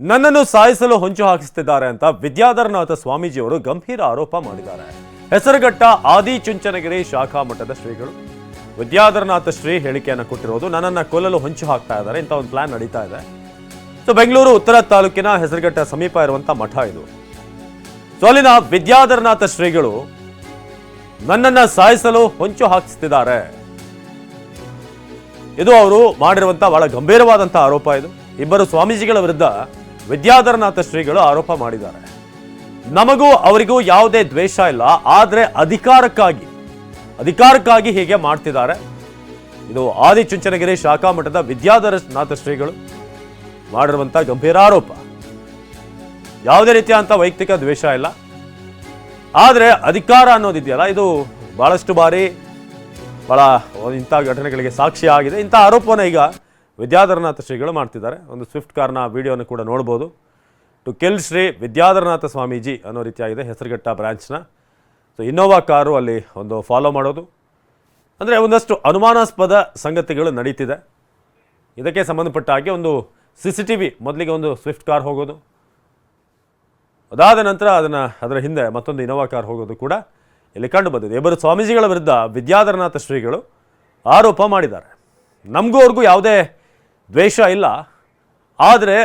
ನನ್ನನ್ನು ಸಾಯಿಸಲು ಹೊಂಚು ಹಾಕಿಸುತ್ತಿದ್ದಾರೆ ಅಂತ ವಿದ್ಯಾಧರನಾಥ ಸ್ವಾಮೀಜಿಯವರು ಗಂಭೀರ ಆರೋಪ ಮಾಡಿದ್ದಾರೆ. ಹೆಸರುಘಟ್ಟ ಆದಿಚುಂಚನಗಿರಿ ಶಾಖಾ ಮಠದ ಶ್ರೀಗಳು. ವಿದ್ಯಾಧರನಾಥ ಶ್ರೀ ಹೇಳಿಕೆಯನ್ನು ಕೊಟ್ಟಿರೋದು ನನ್ನನ್ನು ಕೊಲ್ಲಲು ಹೊಂಚು ಹಾಕ್ತಾ ಇದ್ದಾರೆ, ಇಂಥ ಒಂದು ಪ್ಲಾನ್ ನಡೀತಾ ಇದೆ. ಸೊ ಬೆಂಗಳೂರು, ಉತ್ತರ ತಾಲೂಕಿನ ಹೆಸರುಘಟ್ಟ ಸಮೀಪ ಇರುವಂತ ಮಠ ಇದು. ಸೊ ಅಲ್ಲಿನ ವಿದ್ಯಾಧರನಾಥ ಶ್ರೀಗಳು ನನ್ನನ್ನ ಸಾಯಿಸಲು ಹೊಂಚು ಹಾಕಿಸ್ತಿದ್ದಾರೆ ಇದು ಅವರು ಮಾಡಿರುವಂಥ ಬಹಳ ಗಂಭೀರವಾದಂತಹ ಆರೋಪ ಇದು. ಇಬ್ಬರು ಸ್ವಾಮೀಜಿಗಳ ವಿರುದ್ಧ ವಿದ್ಯಾಧರನಾಥ ಶ್ರೀಗಳು ಆರೋಪ ಮಾಡಿದ್ದಾರೆ. ನಮಗೂ ಅವರಿಗೂ ಯಾವುದೇ ದ್ವೇಷ ಇಲ್ಲ, ಆದರೆ ಅಧಿಕಾರಕ್ಕಾಗಿ ಅಧಿಕಾರಕ್ಕಾಗಿ ಹೀಗೆ ಮಾಡ್ತಿದ್ದಾರೆ. ಇದು ಆದಿಚುಂಚನಗಿರಿ ಶಾಖಾ ಮಠದ ವಿದ್ಯಾಧರನಾಥ ಶ್ರೀಗಳು ಮಾಡಿರುವಂಥ ಗಂಭೀರ ಆರೋಪ. ಯಾವುದೇ ರೀತಿಯಾದಂಥ ವೈಯಕ್ತಿಕ ದ್ವೇಷ ಇಲ್ಲ. ಆದರೆ ಅಧಿಕಾರ ಅನ್ನೋದಿದೆಯಲ್ಲ, ಇದು ಬಹಳಷ್ಟು ಬಾರಿ ಬಹಳ ಇಂಥ ಘಟನೆಗಳಿಗೆ ಸಾಕ್ಷಿ ಆಗಿದೆ ಇಂಥ ಆರೋಪವನ್ನು ಈಗ ವಿದ್ಯಾಧರನಾಥ ಶ್ರೀಗಳು ಮಾಡ್ತಿದ್ದಾರೆ. ಒಂದು ಸ್ವಿಫ್ಟ್ ಕಾರ್ನ ವಿಡಿಯೋನ ಕೂಡ ನೋಡ್ಬೋದು. ಟು ಕೆಲ್ ಶ್ರೀ ವಿದ್ಯಾಧರನಾಥ ಸ್ವಾಮೀಜಿ ಅನ್ನೋ ರೀತಿಯಾಗಿದೆ ಹೆಸರುಘಟ್ಟ ಬ್ರಾಂಚ್ನ ಸೊ ಇನ್ನೋವಾ ಕಾರು ಅಲ್ಲಿ ಒಂದು ಫಾಲೋ ಮಾಡೋದು. ಅಂದರೆ ಒಂದಷ್ಟು ಅನುಮಾನಾಸ್ಪದ ಸಂಗತಿಗಳು ನಡೀತಿದೆ. ಇದಕ್ಕೆ ಸಂಬಂಧಪಟ್ಟ ಹಾಗೆ ಒಂದು ಸಿ ಸಿ ಟಿ ವಿ ಮೊದಲಿಗೆ ಒಂದು ಸ್ವಿಫ್ಟ್ ಕಾರ್ ಹೋಗೋದು. ಅದಾದ ನಂತರ ಅದನ್ನು ಅದರ ಹಿಂದೆ ಮತ್ತೊಂದು ಇನೋವಾ ಕಾರ್ ಹೋಗೋದು ಕೂಡ ಇಲ್ಲಿ ಕಂಡು ಬಂದಿದೆ. ಇಬ್ಬರು ಸ್ವಾಮೀಜಿಗಳ ವಿರುದ್ಧ ವಿದ್ಯಾಧರನಾಥ ಶ್ರೀಗಳು ಆರೋಪ ಮಾಡಿದ್ದಾರೆ. ನಮಗೂ ಅವ್ರಿಗೂ ಯಾವುದೇ ದ್ವೇಷ ಇಲ್ಲ, ಆದರೆ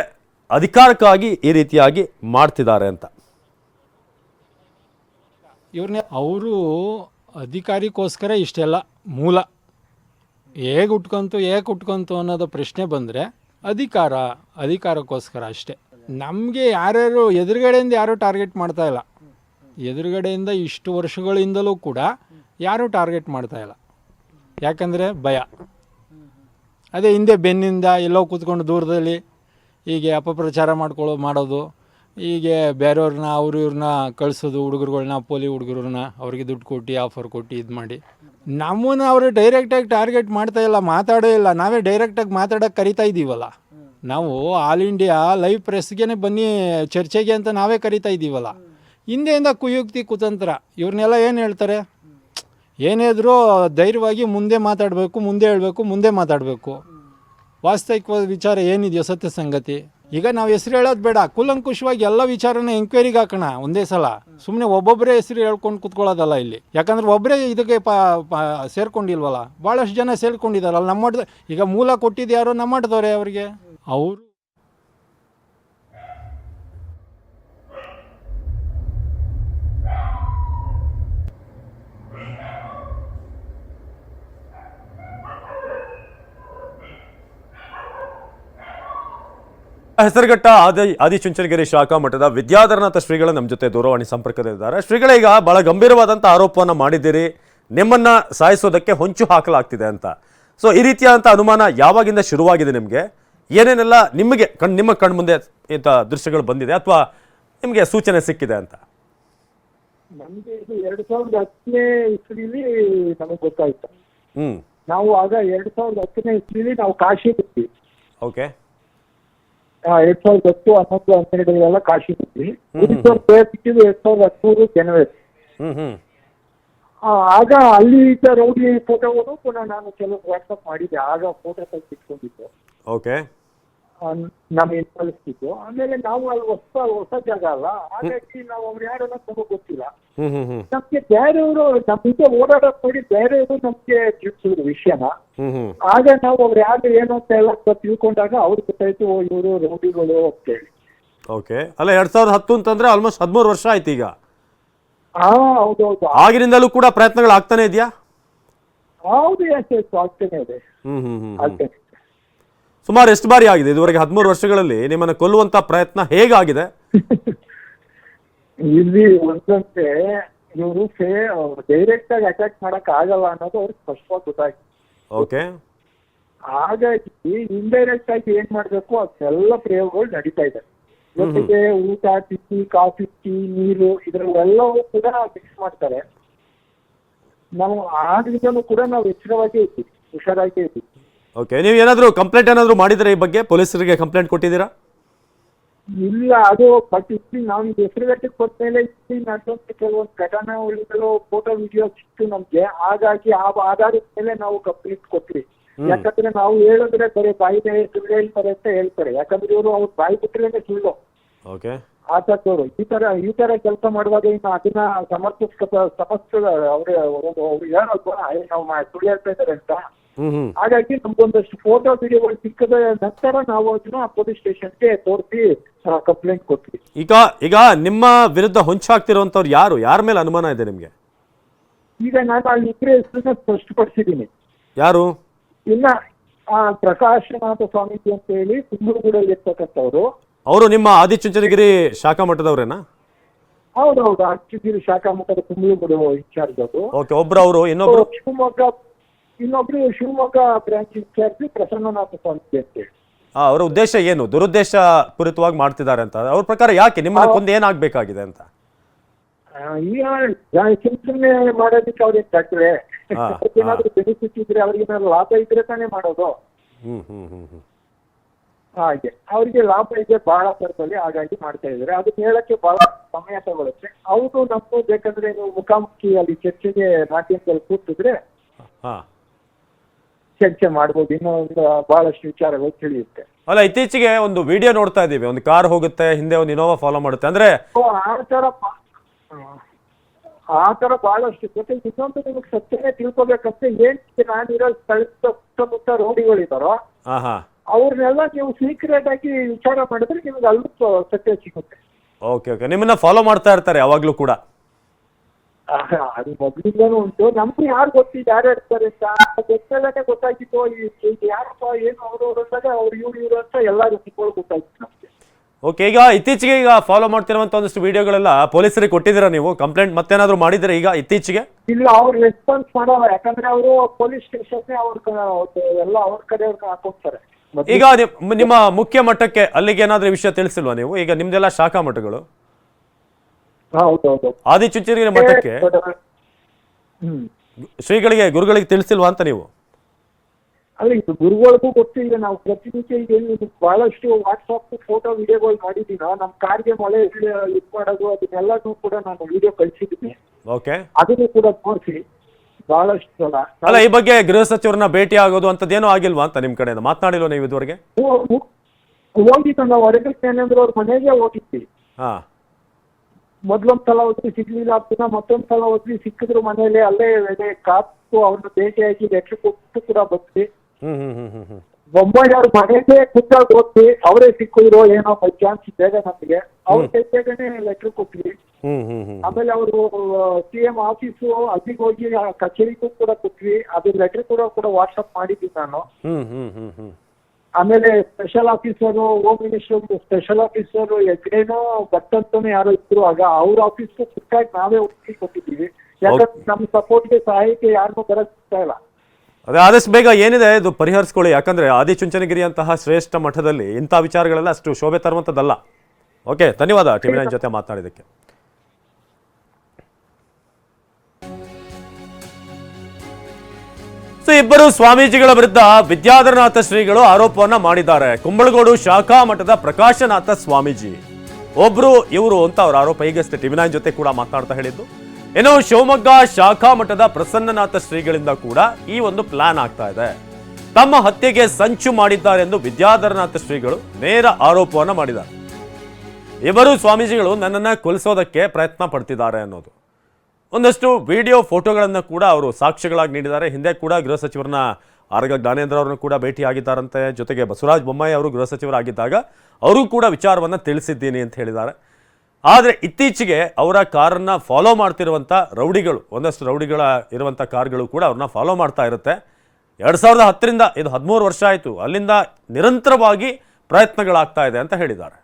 ಅಧಿಕಾರಕ್ಕಾಗಿ ಈ ರೀತಿಯಾಗಿ ಮಾಡ್ತಿದ್ದಾರೆ ಅಂತ. ಇವ್ರನ್ನ ಅವರು ಅಧಿಕಾರಿಗೋಸ್ಕರ ಇಷ್ಟೆಲ್ಲ ಮೂಲ. ಹೇಗೆ ಉಟ್ಕೊಂತು ಹೇಗೆ ಉಟ್ಕೊಂತು ಅನ್ನೋದು ಪ್ರಶ್ನೆ ಬಂದರೆ ಅಧಿಕಾರ, ಅಧಿಕಾರಕ್ಕೋಸ್ಕರ ಅಷ್ಟೇ. ನಮಗೆ ಯಾರ್ಯಾರು ಎದುರುಗಡೆಯಿಂದ ಯಾರೂ ಟಾರ್ಗೆಟ್ ಮಾಡ್ತಾ ಇಲ್ಲ. ಎದುರುಗಡೆಯಿಂದ ಇಷ್ಟು ವರ್ಷಗಳಿಂದಲೂ ಕೂಡ ಯಾರೂ ಟಾರ್ಗೆಟ್ ಮಾಡ್ತಾ ಇಲ್ಲ. ಯಾಕಂದರೆ ಭಯ. ಅದೇ ಹಿಂದೆ ಬೆನ್ನಿಂದ ಎಲ್ಲೋ ಕೂತ್ಕೊಂಡು ದೂರದಲ್ಲಿ ಹೀಗೆ ಅಪಪ್ರಚಾರ ಮಾಡ್ಕೊಳ್ಳೋ, ಮಾಡೋದು. ಹೀಗೆ ಬೇರೆಯವ್ರನ್ನ, ಅವ್ರ ಇವ್ರನ್ನ ಕಳಿಸೋದು, ಹುಡುಗರುಗಳ್ನ, ಪೋಲಿ ಹುಡುಗರನ್ನ ಅವ್ರಿಗೆ ದುಡ್ಡು ಕೊಟ್ಟು ಆಫರ್ ಕೊಟ್ಟು ಇದು ಮಾಡಿ. ನಮ್ಮನ್ನು ಅವರು ಡೈರೆಕ್ಟಾಗಿ ಟಾರ್ಗೆಟ್ ಮಾಡ್ತಾ ಇಲ್ಲ, ಮಾತಾಡೋ ಇಲ್ಲ. ನಾವೇ ಡೈರೆಕ್ಟಾಗಿ ಮಾತಾಡೋಕೆ ಕರಿತಾ ಇದ್ದೀವಲ್ಲ ನಾವು ಆಲ್ ಇಂಡಿಯಾ ಲೈವ್ ಪ್ರೆಸ್ಗೆ ಬನ್ನಿ, ಚರ್ಚೆಗೆ ಅಂತ ನಾವೇ ಕರಿತಾ ಇದ್ದೀವಲ್ಲ ಹಿಂದೆಯಿಂದ ಕುಯುಕ್ತಿ, ಕುತಂತ್ರ ಇವ್ರನ್ನೆಲ್ಲ ಏನು ಹೇಳ್ತಾರೆ? ಏನಿದ್ರು ಧೈರ್ಯವಾಗಿ ಮುಂದೆ ಮಾತಾಡಬೇಕು, ಮುಂದೆ ಹೇಳಬೇಕು, ಮುಂದೆ ಮಾತಾಡಬೇಕು. ವಾಸ್ತವಿಕವಾದ ವಿಚಾರ ಏನಿದೆಯೋ ಸತ್ಯ ಸಂಗತಿ. ಈಗ ನಾವು ಹೆಸರು ಹೇಳೋದು ಬೇಡ. ಕುಲಂಕುಷವಾಗಿ ಎಲ್ಲ ವಿಚಾರನ ಎಂಕ್ವೈರಿಗೆ ಹಾಕೋಣ ಒಂದೇ ಸಲ. ಸುಮ್ಮನೆ ಒಬ್ಬೊಬ್ಬರೇ ಹೆಸರು ಹೇಳ್ಕೊಂಡು ಕುತ್ಕೊಳ್ಳೋದಲ್ಲ ಇಲ್ಲಿ. ಯಾಕಂದ್ರೆ ಒಬ್ಬರೇ ಇದಕ್ಕೆ ಪಾ ಸೇರ್ಕೊಂಡಿಲ್ವಲ್ಲ? ಭಾಳಷ್ಟು ಜನ ಸೇರ್ಕೊಂಡಿದ್ದಾರಲ್ಲ ನಮ್ಮ ಈಗ ಮೂಲ ಕೊಟ್ಟಿದ್ದು ಯಾರು? ನಮ್ಮಟದವ್ರೆ ಅವರಿಗೆ. ಅವರು ಹೆಸರುಘಟ್ಟ ಆದಿ ಆದಿಚುಂಚನಗಿರಿ ಶಾಖಾ ಮಠದ ವಿದ್ಯಾಧರನಾಥ ಶ್ರೀಗಳು ನಮ್ಮ ಜೊತೆ ದೂರವಾಣಿ ಸಂಪರ್ಕದಲ್ಲಿದ್ದಾರೆ. ಶ್ರೀಗಳ ಈಗ ಬಹಳ ಗಂಭೀರವಾದಂಥ ಆರೋಪವನ್ನು ಮಾಡಿದ್ದೀರಿ. ನಿಮ್ಮನ್ನ ಸಾಯಿಸೋದಕ್ಕೆ ಹೊಂಚು ಹಾಕಲಾಗ್ತಿದೆ ಅಂತ. ಸೊ ಈ ರೀತಿಯಾದಂಥ ಅನುಮಾನ ಯಾವಾಗಿಂದ ಶುರುವಾಗಿದೆ ನಿಮಗೆ? ಏನೇನೆಲ್ಲ ನಿಮಗೆ ಕಣ್ ನಿಮ್ಮ ಕಣ್ಮುಂದೆ ಇಂಥ ದೃಶ್ಯಗಳು ಬಂದಿದೆ ಅಥವಾ ನಿಮಗೆ ಸೂಚನೆ ಸಿಕ್ಕಿದೆ ಅಂತ? ನಮಗೆ ಇದು ಎರಡ್ ಸಾವಿರದ ಹತ್ತನೇ ಇಸ್ವಿಲಿ ನಮಗೆ ಗೊತ್ತಾಯ್ತು. ಹ್ಮ್. ನಾವು ಆಗ ಎರಡ್ ಸಾವಿರದ ಹತ್ತನೇ ಇಸ್ವಿಲಿ ನಾವು ಕಾಶಿ ಓಕೆ ಎರಡ್ ಸಾವಿರದ ಹತ್ತು ಹನ್ನೊಂದು ಹನ್ನೆರಡರೆಲ್ಲ ಕಾಶಿ ಬಿಟ್ವಿ ಉಳಿದವ್ರು ಸಿಕ್ಕಿದ್ದು ಎರಡ್ ಸಾವಿರದ ಹದಿಮೂರು ಜನವರಿ ಆ, ಆಗ ಅಲ್ಲಿ ಇದ್ದ ರೌಡಿ ಫೋಟೋಗಳು ಪುನಃ ನಾನು ಕೆಲವು ವಾಟ್ಸಪ್ ಮಾಡಿದ್ದೆ. ಆಗ ಫೋಟೋ ತೆಗೆದು ಇಟ್ಕೊಂಡಿದ್ದೆ ಓಕೆ ನಮ್ಮ ಕಳಿಸ್ತಿದ್ದು ಆಮೇಲೆ ನಾವು ಅಲ್ಲಿ ಹೊಸ ಹೊಸ ಜಾಗ ಅಲ್ಲ. ಹಾಗಾಗಿ ನಾವು ಅವ್ರು ಯಾರು ಅನ್ನೋದು ನಮಗೆ ಗೊತ್ತಿಲ್ಲ. ನಮ್ಗೆ ಬೇರೆಯವರು ನಮ್ಮ ಹಿಂದೆ ಓಡಾಡೋದ್ ನೋಡಿ ಬೇರೆಯವರು ನಮ್ಗೆ ತಿಳಿಸಿದ್ರು ವಿಷಯನ. ಆಗ ನಾವು ಅವ್ರು ಯಾರು ಏನು ಅಂತ ಎಲ್ಲ ತಿಳ್ಕೊಂಡಾಗ ಅವ್ರು ಗೊತ್ತಾಯ್ತು ಇವರು ರೋಗಿಗಳು ಅಂತೇಳಿ. ಓಕೆ. ಅಲ್ಲ ಎರಡ್ ಸಾವಿರದ ಹತ್ತು ಅಂತಂದ್ರೆ ಆಲ್ಮೋಸ್ಟ್ ಹದಿಮೂರು ವರ್ಷ ಆಯ್ತು ಈಗ. ಹಾ ಹೌದೌದು. ಆಗಿನಿಂದಲೂ ಕೂಡ ಪ್ರಯತ್ನಗಳು ಆಗ್ತಾನೆ ಇದೆಯಾ? ಹೌದು ಎಸ್ ಎಸ್ ಆಗ್ತೇನೆ ಇದೆ. ಹ್ಮ್ ಹ್ಮ್ ಹ್ಮ್ ಹ್ಮ್. ಆಗ್ತೇನೆ. ಸುಮಾರು ಎಷ್ಟು ಬಾರಿ ಆಗಿದೆ? ಇದುವರೆಗೆ ಹದಿಮೂರು ವರ್ಷಗಳಲ್ಲಿ ನಿಮ್ಮನ್ನು ಕೊಲ್ಲುವಂತ ಪ್ರಯತ್ನ ಹೇಗಾಗಿದೆ? ಇಲ್ಲಿ ಒಂದಂತೆ ಇವರು ಡೈರೆಕ್ಟ್ ಆಗಿ ಅಟ್ಯಾಕ್ ಮಾಡಕ್ ಆಗಲ್ಲ ಅನ್ನೋದು ಅವ್ರಿಗೆ ಸ್ಪಷ್ಟವಾಗಿ ಗೊತ್ತಾಯ್ತು. ಓಕೆ ಹಾಗಾಗಿ ಇಂಡೈರೆಕ್ಟ್ ಆಗಿ ಏನ್ ಮಾಡ್ಬೇಕು? ಅದೆಲ್ಲ ಪ್ರಯೋಗಗಳು ನಡೀತಾ ಇದೆ. ಜೊತೆಗೆ ಊಟ ತಿಂಡಿ ಕಾಫಿ ಟೀ ನೀರು ಇದ್ರಲ್ಲೆಲ್ಲವೂ ಕೂಡ ಮಿಕ್ಸ್ ಮಾಡ್ತಾರೆ. ನಾವು ಆದ್ರಿಂದಲೂ ಕೂಡ ನಾವು ಎಚ್ಚರವಾಗಿ ಇದ್ವಿ ಹುಷಾರಾಗಿ ಇದ್ವಿ ಓಕೆ ನೀವು ಏನಾದರೂ ಕಂಪ್ಲೇಂಟ್ ಏನಾದರೂ ಮಾಡಿದ್ರೆ ಈ ಬಗ್ಗೆ ಪೊಲೀಸರಿಗೆ ಕಂಪ್ಲೇಂಟ್ ಕೊಟ್ಟಿದ್ದೀರಾ? ಇಲ್ಲ ಅದು ಬಟ್ ಇಲ್ಲಿ ನಾವು ಹೆಸರುಗಟ್ಟಿ ಕೊಟ್ಟ ಮೇಲೆ ಇಲ್ಲಿ ನಡೆದಂತ ಕೆಲವೊಂದು ಘಟನಾವಳಿಗಳು ಫೋಟೋ ವಿಡಿಯೋ ಸಿಕ್ತು ನಮ್ಗೆ. ಹಾಗಾಗಿ ಆ ಆಧಾರದ ಮೇಲೆ ನಾವು ಕಂಪ್ಲೀಟ್ ಕೊಟ್ವಿ. ಯಾಕಂದ್ರೆ ನಾವು ಹೇಳಿದ್ರೆ ಬರೀ ಬಾಯಿದೆ ಸುಳ್ಳು ಹೇಳ್ತಾರೆ ಅಂತ ಹೇಳ್ತಾರೆ. ಯಾಕಂದ್ರೆ ಇವರು ಅವ್ರ ಬಾಯಿ ಬಿಟ್ಟರೆ ಸುಳ್ಳು. ಓಕೆ ಆಸಕ್ತವರು ಈ ತರ ಈ ತರ ಕೆಲಸ ಮಾಡುವಾಗ ಇನ್ನು ಅದನ್ನ ಸಮರ್ಥಿಸ್ಕ ಸಮರ್ಥ ಅವ್ರಿಗೆ ಅವ್ರು ಹೇಳೋದು "ಏ, ನಾವು ಸುಳ್ಳು ಹೇಳ್ತಾ ಇದ್ದಾರೆ ಅಂತ. ಹಾಗಾಗಿ ನಮ್ಗೊಂದಷ್ಟು ಫೋಟೋ ವಿಡಿಯೋಗಳು ಸಿಕ್ಕದ ನಂತರ ನಾವು ಅದನ್ನ ಪೊಲೀಸ್ ಸ್ಟೇಷನ್ಗೆ ತೋರಿಸಿ ಕಂಪ್ಲೇಂಟ್ ಕೊಟ್ವಿ. ಈಗ ಈಗ ನಿಮ್ಮ ವಿರುದ್ಧ ಹೊಂಚಾಗ್ತಿರುವಂತವ್ರು ಯಾರು? ಯಾರ ಮೇಲೆ ಅನುಮಾನ ಇದೆ ನಿಮ್ಗೆ? ಈಗ ನಾನು ಅಲ್ಲಿ ಇಬ್ಬರೇ ಹೆಸರನ್ನ ಸ್ಪಷ್ಟಪಡಿಸಿದ್ದೀನಿ. ಯಾರು? ಇಲ್ಲ ಆ ಪ್ರಕಾಶನಾಥ ಸ್ವಾಮೀಜಿ ಅಂತ ಹೇಳಿ ಕುಂಬಳಗೂಡಲ್ಲಿ ಇರ್ತಕ್ಕಂಥವ್ರು. ಅವರು ನಿಮ್ಮ ಆದಿಚುಂಚನಗಿರಿ ಶಾಖಾ ಮಠದವ್ರೇನಾ ಹೌದೌದು ಅಚ್ಚುಗಿರಿ ಶಾಖಾ ಮಠದ ಕುಂಬಳಗೂಡು ಇನ್ಚಾರ್ಜ್ ಅದು ಓಕೆ ಒಬ್ರು ಅವರು ಇನ್ನೊಬ್ರು? ಶಿವಮೊಗ್ಗ ಇನ್ನೊಬ್ರು Shivamogga branch in charge Prasannanatha Swami ಅಂತೇಳಿ ಆ, ಅವರ ಉದ್ದೇಶ ಏನು? ದುರುದ್ದೇಶ ಪೂರಿತವಾಗಿ ಮಾಡ್ತಿದ್ದಾರೆ ಅಂತ. ಅವ್ರ ಪ್ರಕಾರ ಯಾಕೆ? ನಿಮ್ಮ ಕೊಂದು ಏನಾಗಬೇಕಾಗಿದೆ ಅಂತ? ಈಗ ಸುಮ್ ಸುಮ್ನೆ ಮಾಡೋದಕ್ಕೆ ಅವ್ರಿಗೆ ತಟ್ಟರೆ ಹಾ, ಏನಾದ್ರು ಬೆನಿಫಿಟ್ ಇದ್ರೆ ಅವ್ರಿಗೆ ಏನಾದ್ರು ಲಾಭ ಇದ್ರೆ ತಾನೇ ಮಾಡೋದು. ಹಾಗೆ. ಅವ್ರಿಗೆ ಲಾಭ ಇದೆ ಬಹಳ ಥರದಲ್ಲಿ ಹಾಗಾಗಿ ಮಾಡ್ತಾ ಇದ್ದಾರೆ. ಅದನ್ನ ಹೇಳಕ್ಕೆ ಬಹಳ ಸಮಯ ತಗೊಳುತ್ತೆ. ಅವ್ರು ನಮ್ಗೂ ಬೇಕಂದ್ರೆ ನೀವು ಮುಖಾಮುಖಿ ಅಲ್ಲಿ ಚರ್ಚೆಗೆ ಮಾಧ್ಯಮದಲ್ಲಿ ಕೂತಿದ್ರೆ ಚರ್ಚೆ ಮಾಡ್ಬೋದು. ಇನ್ನೂ ಒಂದು ಬಹಳಷ್ಟು ವಿಚಾರಗಳು ತಿಳಿಯುತ್ತೆ. ಅಲ್ಲ ಇತ್ತೀಚೆಗೆ ಒಂದು ವಿಡಿಯೋ ನೋಡ್ತಾ ಇದೀವಿ ಒಂದು ಕಾರ್ ಹೋಗುತ್ತೆ ಹಿಂದೆ ಒಂದು ಇನೋವಾ ಫಾಲೋ ಮಾಡುತ್ತೆ. ಅಂದ್ರೆ ಆತರ ಆ ಬ- ಬಹಳಷ್ಟು. ಜೊತೆ ಇನ್ನೊಂದು ನಿಮಗೆ ಸತ್ಯನೇ ತಿಳ್ಕೊಬೇಕಂತ ಏನ್ ನಾನಿರೋ ಸ್ಥಳದ ಸುತ್ತಮುತ್ತ ರೋಡಿಗಳಿದಾರೋ ಹಾ ಹಾ ಅವ್ರನ್ನೆಲ್ಲ ನೀವು ಸೀಕ್ರೆಟ್ ಆಗಿ ವಿಚಾರ ಮಾಡಿದ್ರೆ ನಿಮ್ಗೆ ಅಲ್ಲೂ ಸತ್ಯ ಸಿಗುತ್ತೆ. Okay okay. ನಿಮ್ಮನ್ನ ಫಾಲೋ ಮಾಡ್ತಾ ಇರ್ತಾರೆ ಯಾವಾಗ್ಲೂ ಕೂಡ. ಅದು ಮೊದ್ಲಿಂದಾನು ಉಂಟು. ನಮ್ಗೆ ಯಾರು ಗೊತ್ತಿದ್ದ ಯಾರು ಇರ್ತಾರೆ ಅಂತ. ಗೊತ್ತಾಗಿತ್ತು ಯಾರಪ್ಪ ಏನು ಅವರು ಅಂದಾಗ ಅವ್ರು ಇವ್ರು ಇವ್ರು ಅಂತ ಎಲ್ಲಾ ಸಿಕ್ಕೊಳ್ಳಿ ಗೊತ್ತಾಯ್ತು ನಮ್ಗೆ. ಓಕೆ ಈಗ ಇತ್ತೀಚೆಗೆ ಈಗ ಫಾಲೋ ಮಾಡ್ತಿರುವಂತ ಒಂದಷ್ಟು ವಿಡಿಯೋಗಳೆಲ್ಲ ಪೊಲೀಸರಿಗೆ ಕೊಟ್ಟಿದ್ದೀರಾ ನೀವು? ಕಂಪ್ಲೇಂಟ್ ಮತ್ತೇನಾದ್ರೂ ಮಾಡಿದ್ರೆ ಈಗ ಇತ್ತೀಚೆಗೆ? ಇಲ್ಲ ಅವ್ರು ರೆಸ್ಪಾನ್ಸ್ ಮಾಡಲ್ಲ. ಯಾಕಂದ್ರೆ ಅವರು ಪೊಲೀಸ್ ಸ್ಟೇಷನ್ ಅವ್ರ ಕ- ಎಲ್ಲ ಅವ್ರ ಕಡೆಯವ್ರನ್ನ ಹಾಕೋಗ್ತಾರೆ ಈಗ ನಿಮ್- ನಿಮ್ಮ ಮುಖ್ಯ ಮಟ್ಟಕ್ಕೆ ಅಲ್ಲಿಗೆ ಏನಾದ್ರೂ ವಿಷಯ ತಿಳಿಸಿಲ್ವಾ ನೀವು? ಈಗ ನಿಮ್ದೆಲ್ಲ ಶಾಖಾ ಮಠಗಳು. ಹೌದೌದು ಆದಿಚುಂಚನಗಿರಿ ಮಠಕ್ಕೆ ಹ್ಮ್. ಶ್ರೀಗಳಿಗೆ ಗುರುಗಳಿಗೆ ತಿಳಿಸಿಲ್ವಾ ಅಂತ ನೀವು? ಅಲ್ಲ ಇದು ಗುರುಗಳಿಗೂ ಗೊತ್ತಿಲ್ಲ. ನಾವು ಪ್ರತಿನಿತ್ಯ ಈಗ ಏನು ಬಹಳಷ್ಟು ವಾಟ್ಸಾಪ್ ಫೋಟೋ ವಿಡಿಯೋಗಳು ಮಾಡಿದ್ದೀನ ನಮ್ಮ ಕಾರ್ಗೆ ಮಳೆ ಇದು ಮಾಡೋದು ಅದನ್ನೆಲ್ಲನೂ ಕೂಡ ನಾನು ವಿಡಿಯೋ ಕಳಿಸಿದ್ದೀನಿ. ಓಕೆ. ಅದನ್ನು ಕೂಡ ತೋರಿಸಿ. ಬಹಳಷ್ಟು ಸಲ. ಅಲ್ಲ ಈ ಬಗ್ಗೆ ಗೃಹ ಸಚಿವರನ್ನ ಭೇಟಿ ಆಗೋದು ಅಂತದೇನೋ ಆಗಿಲ್ವಾ ಅಂತ ನಿಮ್ ಕಡೆಯಿಂದ? ಮಾತನಾಡಿಲ್ವ ನೀವು ಇದುವರೆಗೆ? ನಾವು ಹೊರಗೆ ಜ್ಞಾನೇಂದ್ರ ಅವ್ರ ಮನೆಗೆ ಹೋಗಿದ್ವಿ. ಹಾ. ಮೊದ್ಲೊಂದ್ ಸಲ ಹೋದ್ವಿ ಸಿಗ್ಲಿಲ್ಲ ಅಂತ ಮತ್ತೊಂದ್ ಸಲ ಸಿಕ್ಕಿದ್ರು ಮನೇಲಿ ಅಲ್ಲೇ ಕಾಪು ಅವ್ರನ್ನ ಭೇಟಿಯಾಗಿ ಲೆಟ್ರ್ ಕೊಟ್ಟು ಕೂಡ ಬಂದ್ವಿ. ಬೊಂಬಾಯಿ ಅವ್ರ ಮನೆಗೆ ಕುತ್ತಾಗ ಹೋದ್ವಿ ಅವರೇ ಸಿಕ್ಕಿದ್ರು ಏನೋ ಬೈ ಚಾನ್ಸ್ ಬೇಗ ನಮಗೆ. ಅವ್ರ ಬೇಗನೆ ಲೆಟ್ರ್ ಕೊಟ್ವಿ. ಆಮೇಲೆ ಅವರು ಸಿ ಎಂ ಆಫೀಸು ಅಲ್ಲಿಗೆ ಹೋಗಿ ಕಚೇರಿಗೂ ಕೂಡ ಕೊಟ್ವಿ. ಅದು ಲೆಟರ್ ಕೂಡ ಕೂಡ ವಾಟ್ಸಪ್ ಮಾಡಿದ್ವಿ ನಾನು. ಆಮೇಲೆ special officer home minister special officer ಹೆಗ್ಡೇನೋ ಭಟ್ಟಂತನೂ ಯಾರೋ ಇದ್ರು ಆಗ ಅವ್ರ ಆಫೀಸ್ ಖುದ್ದಾಗಿ ನಾವೇ ಒಪ್ಪಿಗೆ ಕೊಟ್ಟಿದ್ದೀವಿ. ಯಾಕಂದ್ರೆ ನಮ್ಮ ಸಪೋರ್ಟ್ಗೆ ಸಹಾಯಕ್ಕೆ ಯಾರನ್ನೂ ಬರಕ್ ಸಿಗ್ತಾ ಇಲ್ಲ. ಅದೇ ಆದಷ್ಟು ಬೇಗ ಏನಿದೆ ಇದು ಪರಿಹರಿಸ್ಕೊಳ್ಳಿ. ಯಾಕಂದ್ರೆ ಆದಿಚುಂಚನಗಿರಿ ಅಂತಹ ಶ್ರೇಷ್ಠ ಮಠದಲ್ಲಿ ಇಂಥ ವಿಚಾರಗಳೆಲ್ಲ ಅಷ್ಟು ಶೋಭೆ ತರುವಂಥದ್ದಲ್ಲ. ಓಕೆ ಧನ್ಯವಾದ. ಟಿವಿ ನೈನ್ ಜೊತೆ ಮಾತನಾಡಿದ್ದಕ್ಕೆ. ಸೊ ಇಬ್ಬರು ಸ್ವಾಮೀಜಿಗಳ ವಿರುದ್ಧ ವಿದ್ಯಾಧರನಾಥ ಶ್ರೀಗಳು ಆರೋಪವನ್ನ ಮಾಡಿದ್ದಾರೆ. ಕುಂಬಳಗೋಡು ಶಾಖಾ ಮಠದ ಪ್ರಕಾಶನಾಥ ಸ್ವಾಮೀಜಿ. ಒಬ್ರು ಇವರು ಅಂತ ಅವ್ರ ಆರೋಪ. ಈಗಷ್ಟೇ ಟಿವಿ ಜೊತೆ ಕೂಡ ಮಾತನಾಡ್ತಾ ಹೇಳಿದ್ದು. ಏನೋ ಶಿವಮೊಗ್ಗ ಶಾಖಾ ಮಠದ ಪ್ರಸನ್ನನಾಥ ಶ್ರೀಗಳಿಂದ ಕೂಡ ಈ ಒಂದು ಪ್ಲಾನ್ ಆಗ್ತಾ ಇದೆ. ತಮ್ಮ ಹತ್ಯೆಗೆ ಸಂಚು ಮಾಡಿದ್ದಾರೆ ಎಂದು ವಿದ್ಯಾಧರನಾಥ ಶ್ರೀಗಳು ನೇರ ಆರೋಪವನ್ನ ಮಾಡಿದ್ದಾರೆ. ಇವರು ಸ್ವಾಮೀಜಿಗಳು ನನ್ನನ್ನ ಕೊಲಿಸೋದಕ್ಕೆ ಪ್ರಯತ್ನ ಪಡ್ತಿದ್ದಾರೆ ಅನ್ನೋದು. ಒಂದಷ್ಟು ವಿಡಿಯೋ ಫೋಟೋಗಳನ್ನು ಕೂಡ ಅವರು ಸಾಕ್ಷ್ಯಗಳಾಗಿ ನೀಡಿದ್ದಾರೆ. ಹಿಂದೆ ಕೂಡ ಗೃಹ ಸಚಿವರನ್ನ ಆರ್ಗ ಜ್ಞಾನೇಂದ್ರ ಅವರನ್ನು ಕೂಡ ಭೇಟಿಯಾಗಿದ್ದಾರಂತೆ. ಜೊತೆಗೆ ಬಸವರಾಜ ಬೊಮ್ಮಾಯಿ ಅವರು ಗೃಹ ಸಚಿವರಾಗಿದ್ದಾಗ ಅವರು ಕೂಡ ವಿಚಾರವನ್ನು ತಿಳಿಸಿದ್ದೀನಿ ಅಂತ ಹೇಳಿದ್ದಾರೆ. ಆದರೆ ಇತ್ತೀಚೆಗೆ ಅವರ ಕಾರನ್ನ ಫಾಲೋ ಮಾಡ್ತಿರುವಂಥ ರೌಡಿಗಳು, ಒಂದಷ್ಟು ರೌಡಿಗಳ ಇರುವಂಥ ಕಾರ್ಗಳು ಕೂಡ ಅವ್ರನ್ನ ಫಾಲೋ ಮಾಡ್ತಾ ಇರುತ್ತೆ. ಎರಡು ಸಾವಿರದ ಹತ್ತರಿಂದ ಇದು ಹದಿಮೂರು ವರ್ಷ ಆಯಿತು. ಅಲ್ಲಿಂದ ನಿರಂತರವಾಗಿ ಪ್ರಯತ್ನಗಳಾಗ್ತಾ ಇದೆ ಅಂತ ಹೇಳಿದ್ದಾರೆ.